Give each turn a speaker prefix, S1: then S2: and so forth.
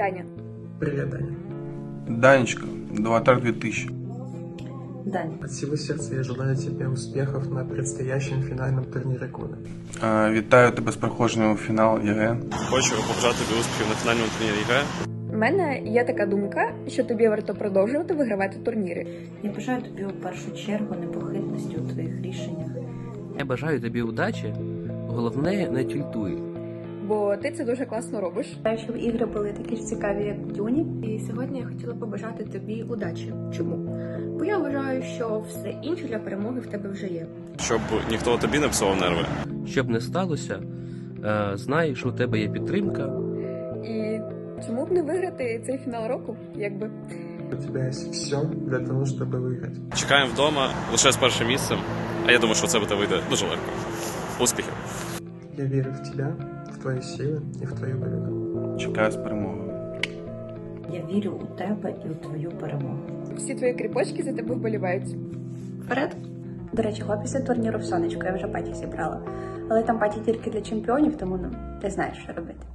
S1: Даня.
S2: Привет, Даня.
S3: Данечка, Даватар 2000.
S4: Дань,
S2: От всего сердца я желаю тебе успехов на предстоящем финальном турнире года.
S3: Е, Вітаю тебе з проходженням у фінал ЄГН.
S5: Хочу побажати тобі успіхів на фінальному турнірі ЄГЭ.
S1: У мене є така думка, що тобі варто продовжувати вигравати турніри.
S4: я бажаю тобі у першу чергу непохитності у твоїх рішеннях.
S6: Я бажаю тобі удачі. Головне, не тільтуй.
S1: Бо ти це дуже класно робиш.
S7: Бажаю, щоб ігри були такі ж цікаві, як в Дюні.
S8: І сьогодні я хотіла побажати тобі удачі. Чому? Бо я вважаю, що все інше для перемоги в тебе вже є.
S5: Щоб ніхто тобі не псував нерви.
S6: Щоб не сталося, е, знай, що у тебе є підтримка.
S1: І чому б не виграти цей фінал року? Якби
S2: У тебя есть все для того, чтобы выиграть.
S5: Чекаємо вдома лише з першим місцем. А я думаю, що це буде вийде дуже легко. Успіхів!
S2: Я верю в тебя, в сили і и в твою довіру.
S3: Чекаю з перемогою.
S4: Я вірю у тебе і у твою перемогу.
S1: всі твої кріпочки за тебе вболівають.
S7: Вперед! До речі, го після турніру в сонечко я вже паті зібрала. Але там паті тільки для чемпіонів, тому ну, ти знаєш, що робити.